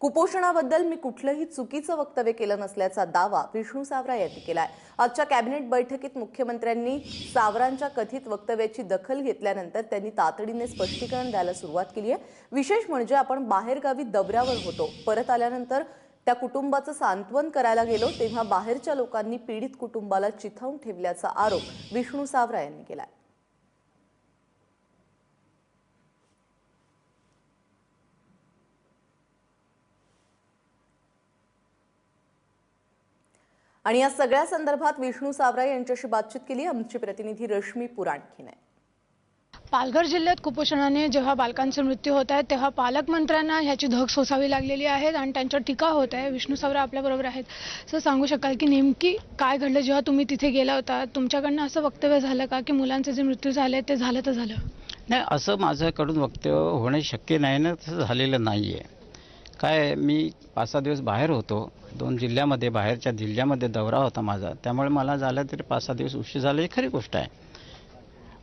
कुपोषणाबद्दल मी कुठलंही चुकीचं वक्तव्य केलं नसल्याचा दावा विष्णू सावरा यांनी केलाय. आजच्या कॅबिनेट बैठकीत मुख्यमंत्र्यांनी सावरांच्या कथित वक्तव्याची दखल घेतल्यानंतर त्यांनी तातडीने स्पष्टीकरण द्यायला सुरुवात केली आहे. विशेष म्हणजे आपण बाहेरगावी दौऱ्यावर होतो. परत आल्यानंतर त्या कुटुंबाचं सांत्वन करायला गेलो तेव्हा बाहेरच्या लोकांनी पीडित कुटुंबाला चिथावून ठेवल्याचा आरोप विष्णू सावरा यांनी केलाय. आणि या सगळ्या संदर्भात विष्णू सावरा यांच्याशी बातचीत केली. आमची प्रतिनिधी रश्मी पुराणखीने. पालघर जिल्ह्यात कुपोषणाने जेव्हा बालकांचे मृत्यू होत आहेत तेव्हा पालकमंत्र्यांना ह्याची धग सोसावी लागलेली आहे आणि त्यांच्यावर टीका होत आहे. विष्णू सावरा आपल्याबरोबर आहेत. सर सांगू शकाल की नेमकी काय घडलं जेव्हा तुम्ही तिथे गेला होता? तुमच्याकडनं असं वक्तव्य झालं का की मुलांचे जे मृत्यू झाले ते झालं तर झालं? नाही असं माझ्याकडून वक्तव्य होणे शक्य नाही ना तसं झालेलं नाही आहे काय मी पाच सहा दिवस बाहेर होतो. दोन जिल्ह्यामध्ये बाहेरच्या जिल्ह्यामध्ये दौरा होता माझा. त्यामुळे मला झालं तरी पाच सहा दिवस उशीर झाला. ही खरी गोष्ट आहे.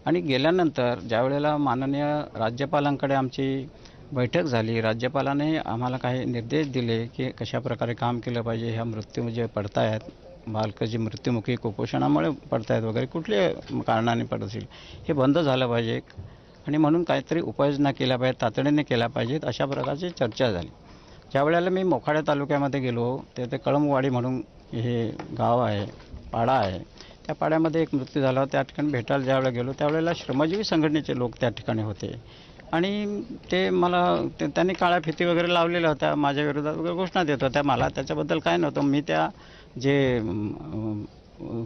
आणि गेल्यानंतर ज्या वेळेला माननीय राज्यपालांकडे आमची बैठक झाली राज्यपालाने आम्हाला काही निर्देश दिले की कशा प्रकारे काम केलं पाहिजे ह्या मृत्यू जे पडत आहेत बालकं जी मृत्युमुखी कुपोषणामुळे पडत आहेत वगैरे कुठल्या कारणाने पडत असेल हे बंद झालं पाहिजे. आणि म्हणून काहीतरी उपाययोजना केल्या पाहिजेत तातडीने केल्या पाहिजेत अशा प्रकारची चर्चा झाली. त्यावेळेला मी मोखाड्या तालुक्यामध्ये गेलो तेथे कळमवाडी म्हणून हे गाव आहे पाडा आहे. त्या पाड्यामध्ये एक मृत्यू झाला. त्या ठिकाणी भेटायला ज्यावेळेला गेलो त्यावेळेला श्रमजीवी संघटनेचे लोक त्या ठिकाणी होते. आणि ते मला ते त्यांनी काळ्या फिती वगैरे लावलेल्या होत्या माझ्या विरोधात वगैरे घोषणा देत होत्या. मला त्याच्याबद्दल काय नव्हतं. मी त्या जे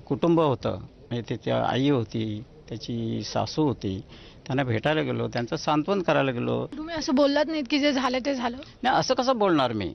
कुटुंब होतं म्हणजे त्याच्या आई होती त्याची सासू होती त्यांना भेटायला गेलो त्यांचं सांत्वन करायला गेलो. तुम्ही असं बोललात नाहीत की जे झालं ते झालं? नाही असं कसं बोलणार मी?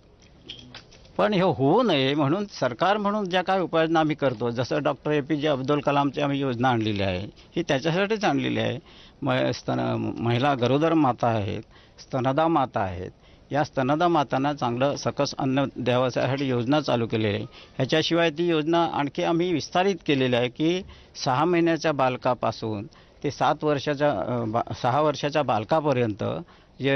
पण हे होऊ नये म्हणून सरकार म्हणून ज्या काय उपाययोजना आम्ही करतो जसं डॉक्टर ए पी जे अब्दुल कलामची आम्ही योजना आणलेली आहे ही त्याच्यासाठीच आणलेली आहे. म स्तन महिला गरोदर माता आहेत स्तनदा माता आहेत. या स्तनदा मातांना चांगलं सकस अन्न द्यावासाठी योजना चालू केलेली आहे. ह्याच्याशिवाय ती योजना आणखी आम्ही विस्तारित केलेली आहे की सहा महिन्याच्या बालकापासून ते सात वर्षाच्या बा सहा वर्षाच्या बालकापर्यंत जे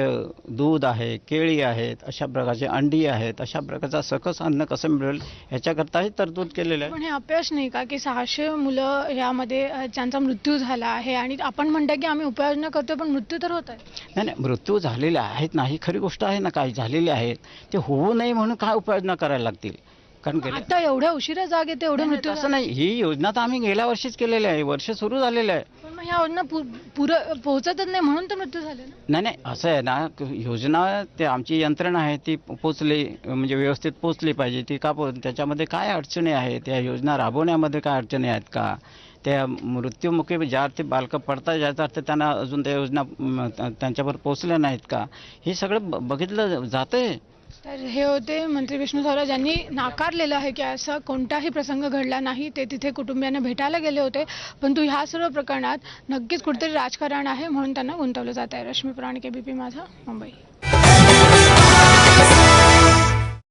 दूध आहे केळी आहेत अशा प्रकारचे अंडी आहेत अशा प्रकारचा सकस अन्न कसं मिळेल ह्याच्याकरताही तरतूद केलेलं आहे. पण हे अपयश नाही का? की सहाशे मुलं यामध्ये ज्यांचा मृत्यू झाला आहे आणि आपण म्हणता की आम्ही उपाययोजना करतोय पण मृत्यू तर होत आहे नाही नाही मृत्यू झालेले आहेत ना ही खरी गोष्ट आहे ना काही झालेले आहेत. ते होऊ नये म्हणून काय उपाययोजना करायला लागतील? कारण गेल्या आता एवढ्या उशिरा जाग येते एवढे नाही, मृत्यू तसं नाही. ही योजना तर आम्ही गेल्या वर्षीच केलेली आहे. वर्ष सुरू झालेलं आहे. पण मग ह्या योजना पु- पुरं पोहोचतच नाही म्हणून तर मृत्यू झाले ना? नाही नाही. असं आहे ना क- योजना ते आमची यंत्रणा आहे ती पोचली म्हणजे व्यवस्थित पोचली पाहिजे. ती का पो त्याच्यामध्ये काय अडचणी आहेत? त्या योजना राबवण्यामध्ये काय अडचणी आहेत का? त्या मृत्युमुखी ज्या ते बालकं पडतात ज्याचा अर्थ त्यांना अजून त्या योजना म, त- त्यांच्यावर पोचल्या नाहीत का? हे सगळं ब- बघितलं जातंय. तर हे होते मंत्री विष्णू सावरा ज्यांनी नाकारलेलं आहे की असा कोणताही प्रसंग घडला नाही ते तिथे कुटुंबियांना भेटायला गेले होते. परंतु ह्या सर्व प्रकरणात नक्कीच कुठेतरी राजकारण आहे म्हणून त्यांना गुंतवलं जात आहे. रश्मी बी बीपी माझा मुंबई.